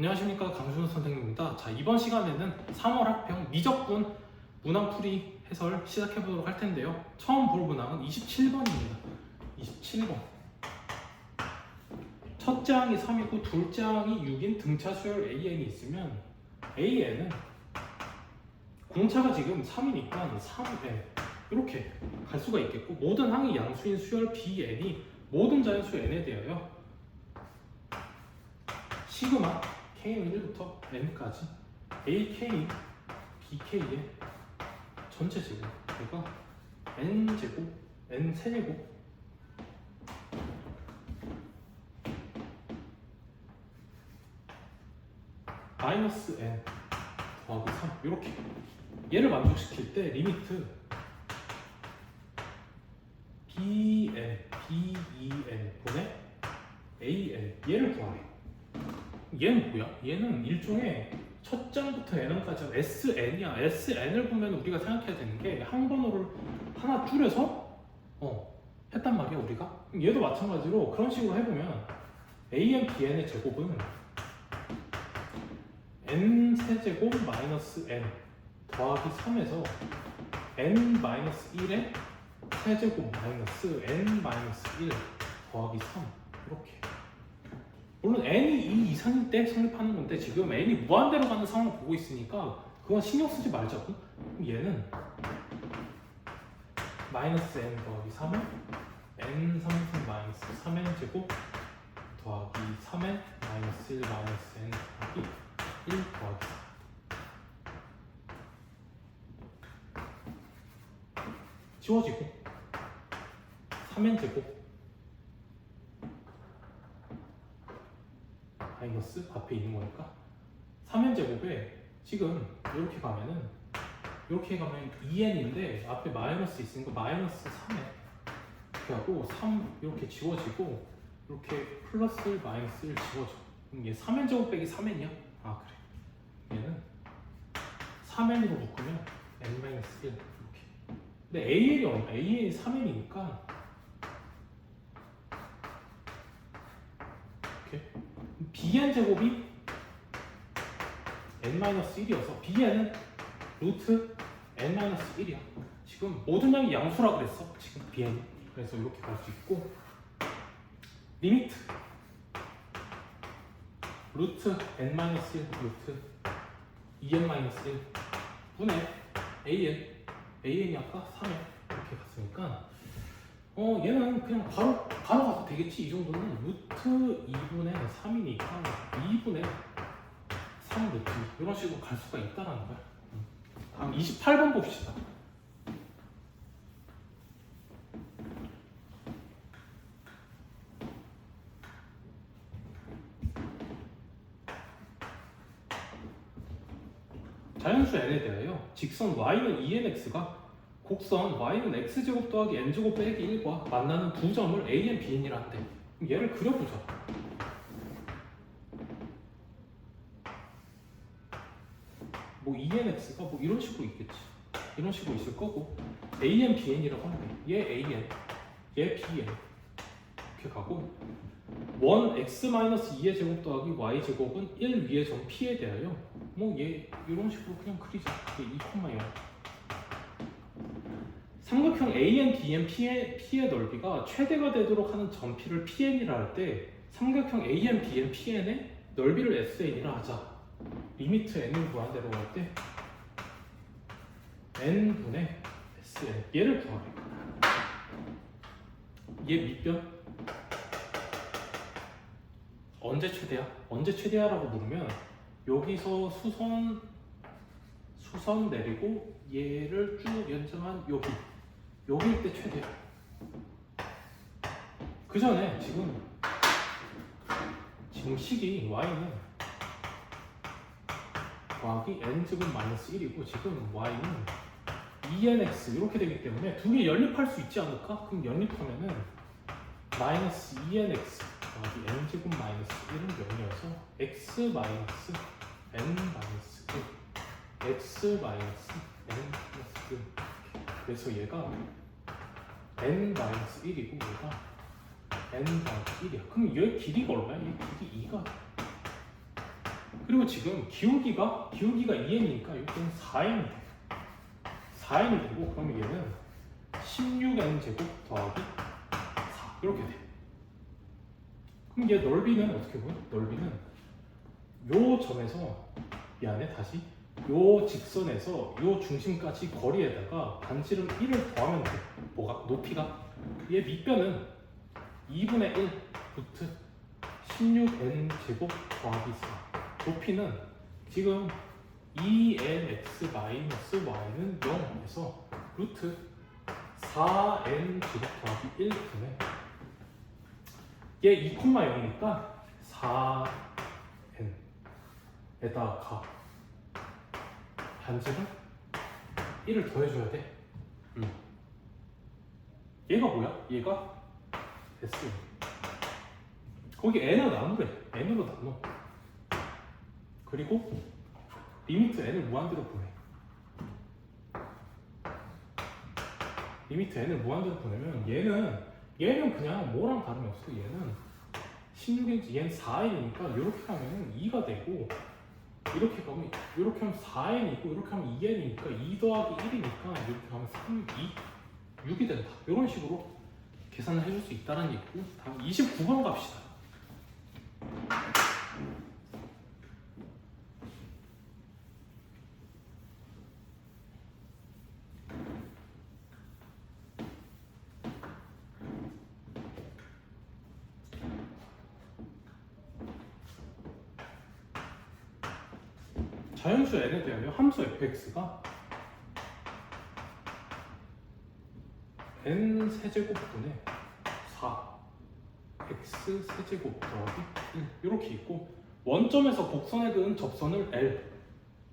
안녕하십니까 강준호 선생님입니다. 자 이번 시간에는 3월 학평 미적분 문항풀이 해설 시작해 보도록 할 텐데요. 처음 볼 문항은 27번입니다. 27번. 첫째 항이 3이고 둘째 항이 6인 등차 수열 AN이 있으면 AN은 공차가 지금 3이니까 3 에 이렇게 갈 수가 있겠고 모든 항이 양수인 수열 BN이 모든 자연수 n에 대하여 시그마 k는 1부터 n까지 ak, bk의 전체 제곱 그러니까 n 제곱, n 세제곱. 마이너스 n 더하기 3 이렇게. 얘를 만족시킬 때 리미트 bn, ben 분의 an 얘를 구하래 얘는 뭐야? 얘는 일종의 첫 장부터 n까지 sn이야. sn을 보면 우리가 생각해야 되는 게 한 번호를 하나 줄여서 어 했단 말이야 우리가. 얘도 마찬가지로 그런 식으로 해보면 an, bn의 제곱은 n 세제곱 마이너스 n 더하기 3에서 n 마이너스 1의 세제곱 마이너스 n 마이너스 1 더하기 3 이렇게 물론 n이 2 이상일 때 성립하는 건데 지금 n이 무한대로 가는 상황을 보고 있으니까 그건 신경 쓰지 말자고? 그럼 얘는 마이너스 n 더하기 3은 n 상승 마이너스 3n 제곱 더하기 3n 마이너스 1 마이너스 n 더하기 1 더하기 4 지워지고 3n 제곱 마이너스 앞에 있는 거니까 3n 제곱에 지금 이렇게 가면은 이렇게 가면 2n인데 앞에 마이너스 있으니까 마이너스 3n 이렇게 하고 3 이렇게 지워지고 이렇게 플러스 1 마이너스 1 지워져 그럼 얘 3n 제곱 빼기 3n이야? 아 그래 얘는 3n으로 묶으면 n 마이너스 1 이렇게 근데 AN이 얼마? AN이 3n이니까 이렇게 bn 제곱이 n-1이어서 bn은 루트 n-1이야. 지금 모든 양이 양수라 그랬어. 지금 bn. 그래서 이렇게 갈 수 있고 리미트 루트 n-1 루트 2n-1 분의 an an이 아까 3에 이렇게 갔으니까 어 얘는 그냥 바로 바로 가도 되겠지 이 정도는 루트 2분의 3이니까 2분의 3 루트 이런 식으로 갈 수가 있다라는 거야. 음. 다음 28번 봅시다. 자연수 n에 대하여 직선 y는 2nx가 곡선 y는 x제곱 더하기 n제곱 빼기 1과 만나는 두 점을 a, n, b, n이라 한대. 그럼 얘를 그려보자. 뭐 2nx가 뭐 이런 식으로 있겠지. 이런 식으로 있을 거고 a, n, b, n이라고 하는데 얘 a, n, 얘 b, n 이렇게 가고 원 x-2의 제곱 더하기 y 제곱은 1 위의 점 p에 대하여 뭐 얘 이런 식으로 그냥 그리자. 얘 2,0 삼각형 AN, BN, P의, P의 넓이가 최대가 되도록 하는 점 P를 PN이라 할 때 삼각형 AN, BN, PN의 넓이를 SN이라 하자. 리미트 N을 무한대로 할 때 N분의 SN 얘를 구하래. 얘 밑변 언제 최대야? 언제 최대야라고 물으면 여기서 수선 수선 내리고 얘를 쭉 연장한 여기 여기일 때 최대야. 그 전에 지금 지금 식이 y는 더하기 n 제곱 마이너스 1이고 지금 y는 2nx 이렇게 되기 때문에 두 개 연립할 수 있지 않을까? 그럼 연립하면은 마이너스 2nx 더하기 n 제곱 마이너스 1은 0이어서 x 마이너스 n 마이너스 1 x 마이너스 n 플러스 1 그래서 얘가 n 마이너스 1이고 얘가 n 마이너스 1이야. 그럼 얘 길이가 얼마야? 얘 길이 2가 그리고 지금 기울기가 기울기가 2n이니까 여기는 4n이 돼. 4n이 되고 그러면 얘는 16n 제곱 더하기 4 이렇게 돼. 그럼 얘 넓이는 어떻게 보면 넓이는 요 점에서 미안해 다시 요 직선에서 요 중심까지 거리에다가 반지름 1을 더하면 돼. 뭐가? 높이가? 얘 밑변은 2분의 1 루트 16n 제곱 더하기 4 높이는 지금 2nx 마이너스 y는 0에서 루트 4n 제곱 더하기 1 분의 얘 2,0이니까 4n에다가 반지름 1을 더해줘야 돼. 음. 얘가 뭐야? 얘가 S. 거기 n을 나누래. n으로 나눠. 그리고 리미트 n을 무한대로 보내. 리미트 n을 무한대로 보내면 얘는 얘는 그냥 뭐랑 다름이 없어. 얘는 16인치 얘는 4n이니까 이렇게 가면은 2가 되고 이렇게 가면 이렇게 하면 4n이고 이렇게 하면 2n이니까 2 더하기 1이니까 이렇게 하면 3, 2, 6이 된다. 이런 식으로 계산을 해줄 수 있다는 얘기고 다음 29번 갑시다. 자연수 n에 대하여 함수 fx가 n 세제곱분의 4 x 세제곱 더하기 1 이렇게 있고 원점에서 곡선에 그은 접선을 L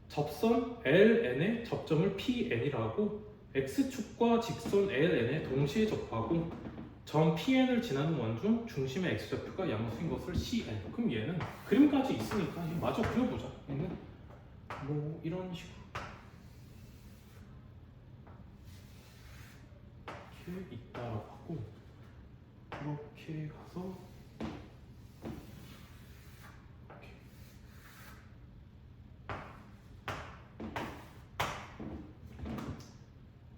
접선 LN의 접점을 PN이라고 x축과 직선 LN에 동시에 접하고 점 PN을 지나는 원중 중심의 x좌표가 양수인 것을 CN 그럼 얘는 그림까지 있으니까 얘 마저 그려보자. 얘는 뭐 이런 식으로 이렇게 있다라고 하고 이렇게 가서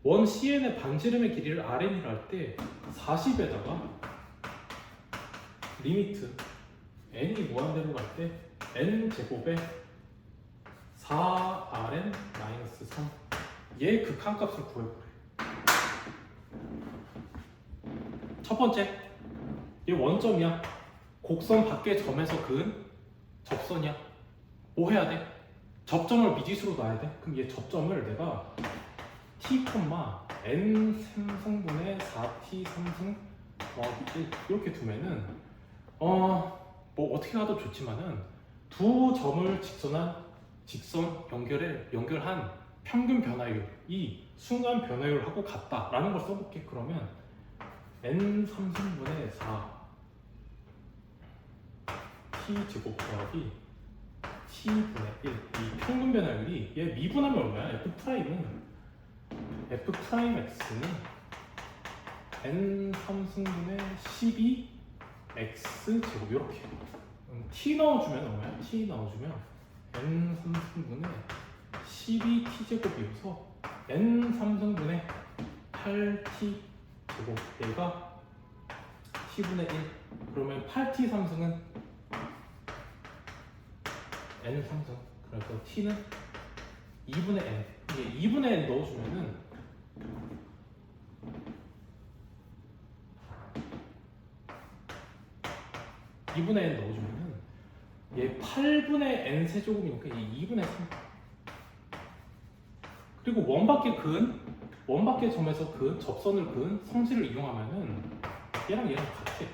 원 CN의 반지름의 길이를 RN이라 할 때 40에다가 리미트 n이 무한대로 갈 때 n 제곱에 4rn 마이너스 3. 얘 극한값을 구해보래. 첫 번째, 얘 원점이야. 곡선 밖의 점에서 그은 접선이야. 뭐 해야 돼? 접점을 미지수로 놔야 돼. 그럼 얘 접점을 내가 t, n 3승분의 4t 3승 더하기 1 이렇게 두면은 어 뭐 어떻게 가도 좋지만은 두 점을 직선한 직선 연결에 연결한 평균 변화율 이 순간 변화율하고 같다라는 걸 써볼게. 그러면 n 3승분의 4 t 제곱 더하기 t 분의 1. 이 평균 변화율이 얘 미분하면 얼마야? f 프라임은 f 프라임 x는 n 3승분의 12 x 제곱 이렇게. 음, t 넣어주면 얼마야? t 넣어주면 n 3승분의 12t 제곱이어서 n 3승분의 8t 제곱 얘가 t분의 1 그러면 8t 3승은 n 3승 그래서 t는 2분의 n. 이게 2분의 n 넣어주면은 이분의 n 넣어주면은 얘 8분의 n 세제곱이니까 얘 2분의 3 그리고 원밖에 그은 원밖의 점에서 그 접선을 그은 성질을 이용하면은 얘랑 얘랑 같아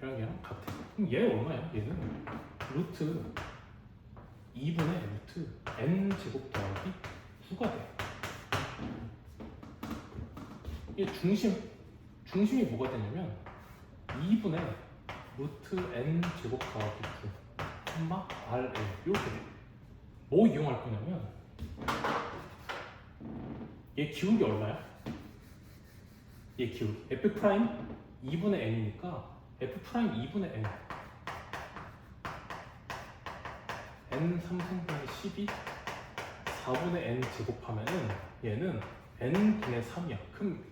얘랑 얘랑 같아 그럼 얘 얼마야? 얘는 루트 2분의 루트 n 제곱 더하기 9가 돼. 얘 중심 중심이 뭐가 되냐면 2분의 루트 n 제곱 더하기 9 콤마 r n 이렇게 돼. 뭐 이용할 거냐면 얘 기울기 얼마야? 얘 기울기 f 프라임 2분의 n이니까 f 프라임 2분의 n n 3승분의 12 4분의 n 제곱하면은 얘는 n 분의 3이야. 그럼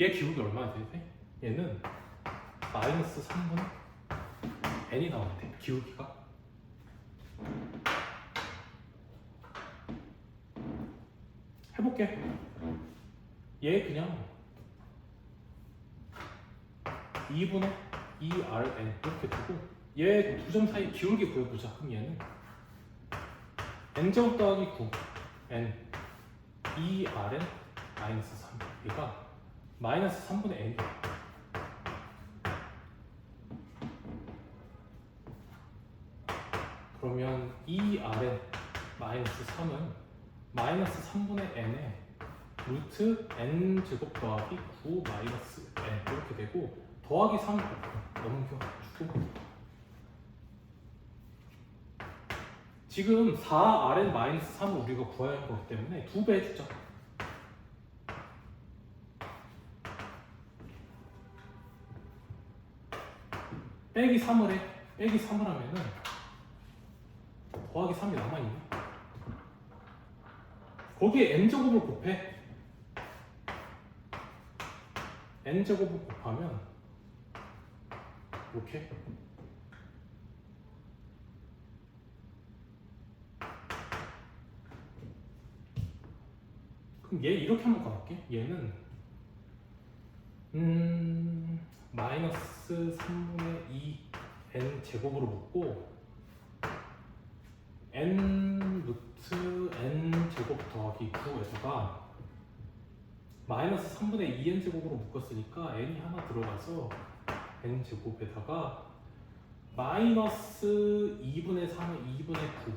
얘 기울기 얼마나 되지? 얘는 마이너스 3분의 n이 나오는데 기울기가 해볼게. 얘 그냥 2분의 2rn 이렇게 두고 얘 두 점 사이 기울기 구해보자. 그럼 얘는 n제곱 더하기 9 n 2rn 마이너스 3 얘가 마이너스 3분의 n이야. 그러면 2rn 마이너스 3은 마이너스 3분의 n에 루트 n 제곱 더하기 9 마이너스 n. 이렇게 되고 더하기 3 넘겨주고 지금 4rn 마이너스 3을 우리가 구해야 할 거기 때문에 두 배 해주자. 빼기 3을 해. 빼기 3을 하면은 더하기 3이 남아있네 거기에 n제곱을 곱해. n제곱을 곱하면 이렇게 그럼 얘 이렇게 한번 가볼게. 얘는 음 마이너스 3분의 2 n 제곱으로 묶고 n 루트 n 제곱 더하기 9에다가 마이너스 3분의 2n 제곱으로 묶었으니까 n이 하나 들어가서 n 제곱에다가 마이너스 2분의 3은 2분의 9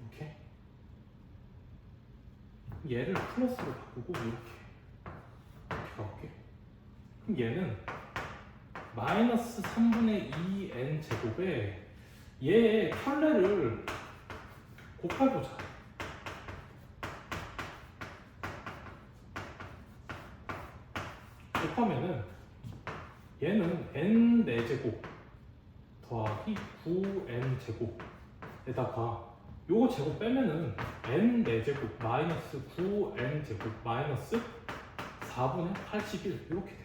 이렇게. 얘를 플러스로 바꾸고 이렇게. 이렇게 가볼게. 그럼 얘는 마이너스 3분의 2n 제곱에 얘의 편례를 곱해보자. 곱하면은 얘는 n 4제곱 더하기 9n 제곱에다가 요거 제곱 빼면은 n 4제곱 마이너스 9n 제곱 마이너스 4분의 81 이렇게 돼.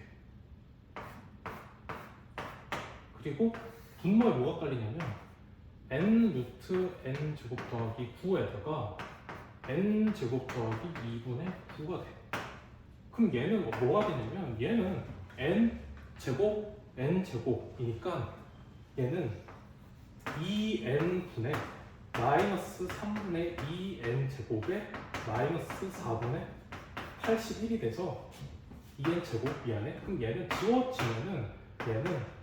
그리고 분모에 뭐가 깔리냐면 n 루트 n 제곱 더하기 9에다가 n 제곱 더하기 2분의 9가 돼. 그럼 얘는 뭐가 되냐면 얘는 n 제곱 n 제곱이니까 얘는 2n 분의 마이너스 3분의 2n 제곱에 마이너스 4분의 81이 돼서 2n 제곱 미안해. 그럼 얘는 지워지면은 얘는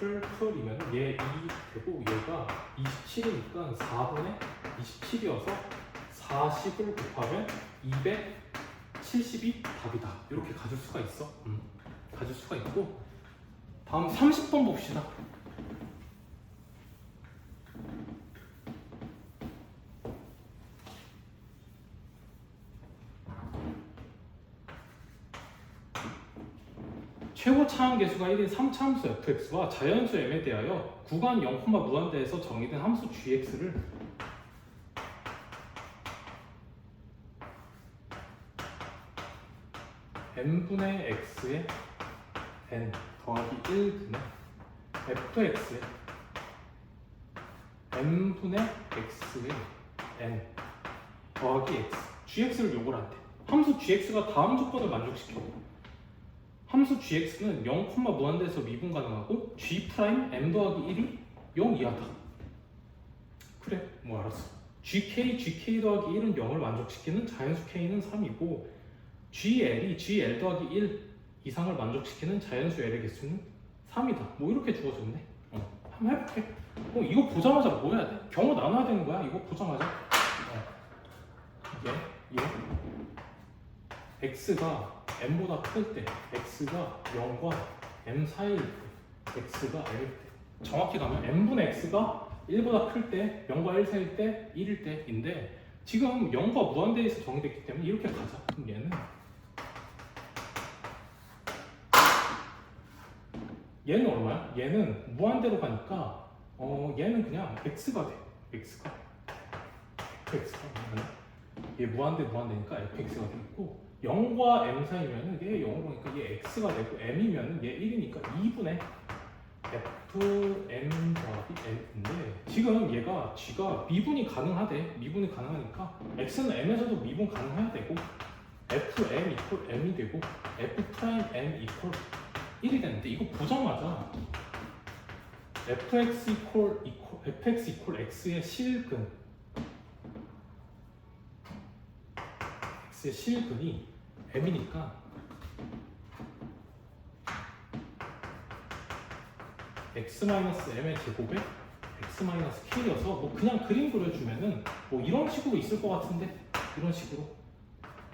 풀 풀이면 얘 2 되고 얘가 27이니까 4분의 27이어서 40을 곱하면 270이 답이다. 이렇게 가질 수가 있어. 음, 가질 수가 있고 다음 30번 봅시다. 최고 차항 계수가 1인 3차함수 fx와 자연수 m에 대하여 구간 0, 무한대에서 정의된 함수 gx를 n분의 x에 n 더하기 1분의 fx에 n분의 x에 n 더하기 x. gx를 요구를 한대 함수 gx가 다음 조건을 만족시켜 함수 gx는 0, 무한대에서 미분 가능하고 g 프라임 m 더하기 1이 0 이하다. 그래, 뭐 알았어. gk, gk 더하기 1은 0을 만족시키는 자연수 k는 3이고 gl이 gl 더하기 1 이상을 만족시키는 자연수 l의 개수는 3이다. 뭐 이렇게 주어졌네. 어, 한번 해볼게. 어, 이거 보자마자 뭐 해야 돼? 경우 나눠야 되는 거야. 이거 보자마자. 어. 얘, 얘. X가 m보다 클 때, x가 0과 m 사이일 때, x가 m일 때. 정확히 가면 m분의 x가 1보다 클 때, 0과 1 사이일 때, 1일 때인데 지금 0과 무한대에서 정의됐기 때문에 이렇게 가자. 그럼 얘는 얘는 얼마야? 얘는 무한대로 가니까 어 얘는 그냥 x가 돼. x가 x가 얘 무한대 무한대니까 fx가 되고 0과 m 사이면은 얘 0으로 니까 얘 x가 되고 m이면은 얘 1이니까 2분의 fm 더하기 n인데 지금 얘가 g가 미분이 가능하대. 미분이 가능하니까 x는 m에서도 미분 가능해야 되고 fm 이퀄 m이 되고 f 프라임 m 이퀄 1이 되는데 이거 보자마자 fx 이퀄 fx 이퀄 x의 실근 x의 실근이 m이니까 x 마이너스 m의 제곱에 x 마이너스 k여서 뭐 그냥 그림 그려주면은 뭐 이런 식으로 있을 것 같은데? 이런 식으로?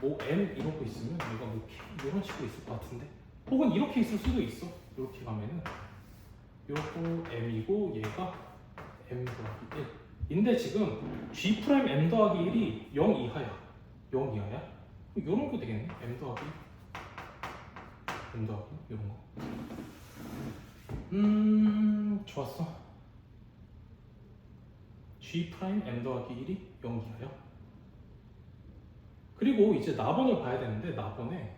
뭐 m 거 있으면 얘가 뭐 k 이런 식으로 있을 것 같은데? 혹은 이렇게 있을 수도 있어. 이렇게 가면은 요거 m이고 얘가 m 더하기 1 인데 지금 g 프라임 m 더하기 1이 0 이하야. 0 이하야 요런 거 되겠네. m 더하기 m 더하기 요런 거. 음 좋았어. G 프라임 m 더하기 1이 0 이하야 그리고 이제 나번을 봐야 되는데 나번에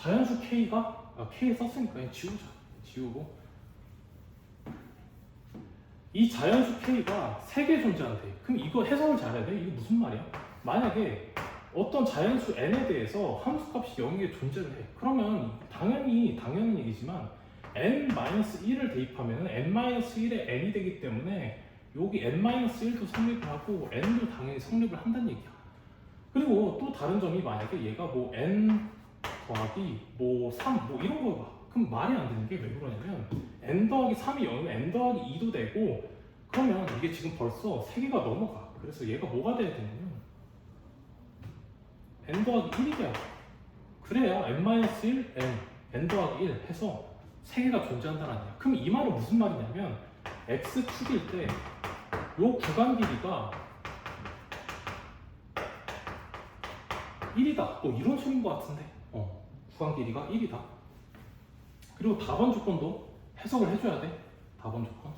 자연수 k가? 아, k 썼으니까 그냥 지우자. 지우고. 이 자연수 k가 세개 존재한대. 그럼 이거 해석을 잘해야 돼? 이게 무슨 말이야? 만약에 어떤 자연수 n에 대해서 함수값이 0이 존재를 해. 그러면 당연히 당연한 얘기지만 n-1을 대입하면 n-1의 n이 되기 때문에 여기 n-1도 성립을 하고 n도 당연히 성립을 한다는 얘기야. 그리고 또 다른 점이 만약에 얘가 뭐 n 더하기 뭐 3, 뭐 이런 거 봐. 그럼 말이 안 되는 게 왜 그러냐면 n 더하기 3이 0이면 n 더하기 2도 되고 그러면 이게 지금 벌써 3개가 넘어가. 그래서 얘가 뭐가 돼야 되냐면 n 더하기 1이 돼야 돼. 그래야 n-1, n, n 더하기 1 해서 3개가 존재한다는 얘기야. 그럼 이 말은 무슨 말이냐면 x축일 때 요 구간 길이가 1이다. 뭐 이런 소리인 것 같은데. 어, 구간 길이가 1이다. 그리고 답안 조건도 해석을 해줘야 돼. 답안 조건.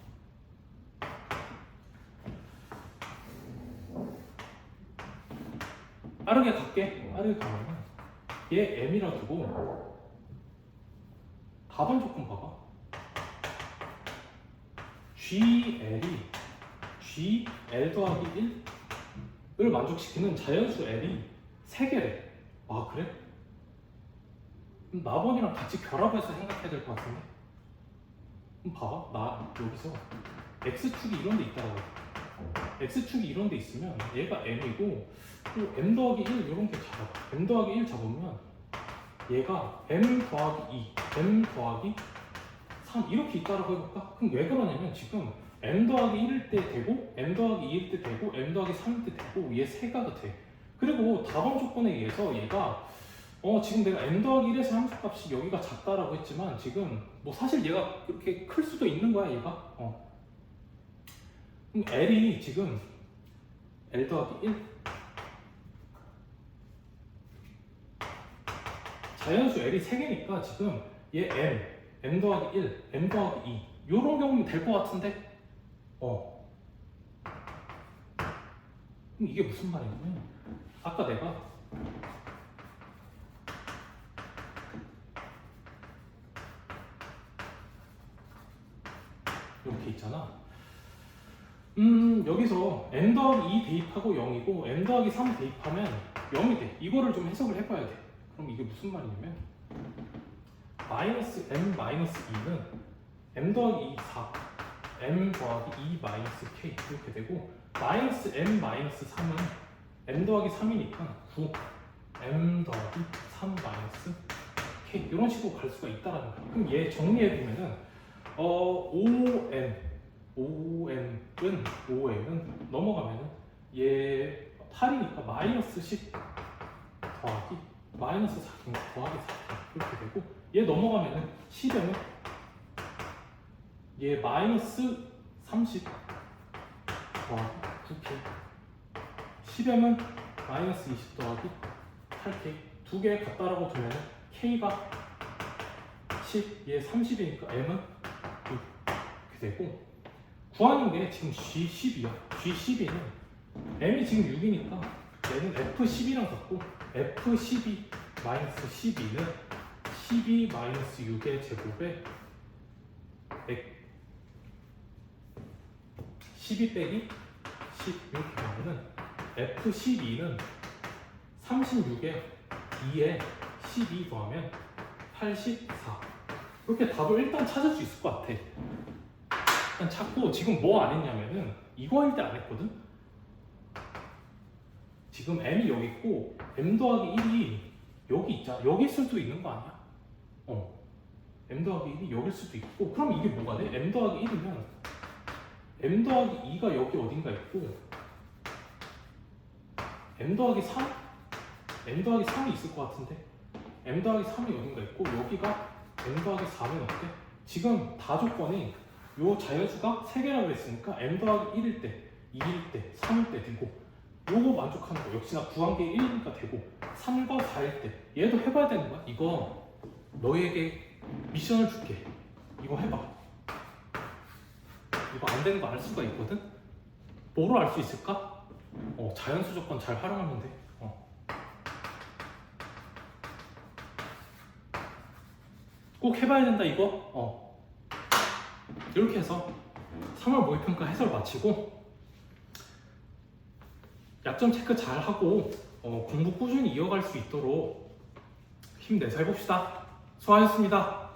빠르게 갈게. 빠르게 가면 얘 m이라 두고 답안 조건 봐봐. GL이 GL 더하기 1을 만족시키는 자연수 L이 3개래. 아 그래? 그럼 나번이랑 같이 결합해서 생각해야 될 것 같은데? 그럼 봐봐 나 여기서 x축이 이런 데 있다고 x축이 이런 데 있으면 얘가 m이고 또 m 더하기 1 이런 게 잡아 m 더하기 1 잡으면 얘가 m 더하기 2 m 더하기 3 이렇게 있다라고 해볼까? 그럼 왜 그러냐면 지금 m 더하기 1일 때 되고 m 더하기 2일 때 되고 m 더하기 3일 때 되고 얘 세가가 돼 그리고 답안 조건에 의해서 얘가 어 지금 내가 m 더하기 1에서 함수값이 여기가 작다라고 했지만 지금 뭐 사실 얘가 그렇게 클 수도 있는 거야 얘가? 어. 그럼 l이 지금 l 더하기 1 자연수 l이 3개니까 지금 얘 m m 더하기 1 m 더하기 2 요런 경우면 될 것 같은데? 어. 그럼 이게 무슨 말이냐면 아까 내가 이렇게 있잖아. 음 여기서 n 더하기 2 대입하고 0이고 n 더하기 3 대입하면 0이 돼. 이거를 좀 해석을 해봐야 돼. 그럼 이게 무슨 말이냐면 마이너스 m 마이너스 2는 m 더하기 2 4 m 더하기 2 마이너스 k 이렇게 되고 마이너스 m 마이너스 3은 m 더하기 3이니까 9 m 더하기 3 마이너스 k 이런 식으로 갈 수가 있다라는 거야. 그럼 얘 정리해 보면은 어 5m 5m은 5m은 넘어가면은 얘 8이니까 마이너스 10 더하기 마이너스 4 더하기 4 이렇게 되고 얘 넘어가면은 10에는 얘 마이너스 30 더하기 9K 10M은 마이너스 20 더하기 8K 두 개 같다라고 두면 K가 10, 얘 30이니까 M은 6 이렇게 되고 구하는 게 지금 G10이야. G12는 M이 지금 6이니까 얘는 F12랑 같고 F12 마이너스 12는 12 마이너스 6의 제곱에 100 12 빼기 10 이렇게 가면은 F12는 36에 2에 12 더하면 84 이렇게 답을 일단 찾을 수 있을 것 같아 일단 찾고 지금 뭐 안 했냐면은 이거 할 때 안 했거든 지금 M이 여기 있고 M 더하기 1이 여기 있잖아 여기 있을 수도 있는 거 아니야? 어 M 더하기 1이 여길 수도 있고 그럼 이게 뭐가 돼? M 더하기 1이면 M 더하기 2가 여기 어딘가 있고 M 더하기 3? M 더하기 3이 있을 것 같은데 M 더하기 3이 어딘가 있고 여기가 M 더하기 4면 어때? 지금 다 조건이 요 자연수가 3개라고 했으니까 M 더하기 1일 때 2일 때 3일 때 되고 요거 만족하는 거. 역시나 구한 게 1이니까 되고 3과 4일 때 얘도 해봐야 되는 거야? 이거 너희에게 미션을 줄게. 이거 해봐. 이거 안 되는 거 알 수가 있거든? 뭐로 알 수 있을까? 어, 자연수 조건 잘 활용하면 돼. 어. 꼭 해봐야 된다 이거? 어. 이렇게 해서 3월 모의평가 해설 마치고 약점 체크 잘 하고 어, 공부 꾸준히 이어갈 수 있도록 힘내서 해봅시다. 수고하셨습니다.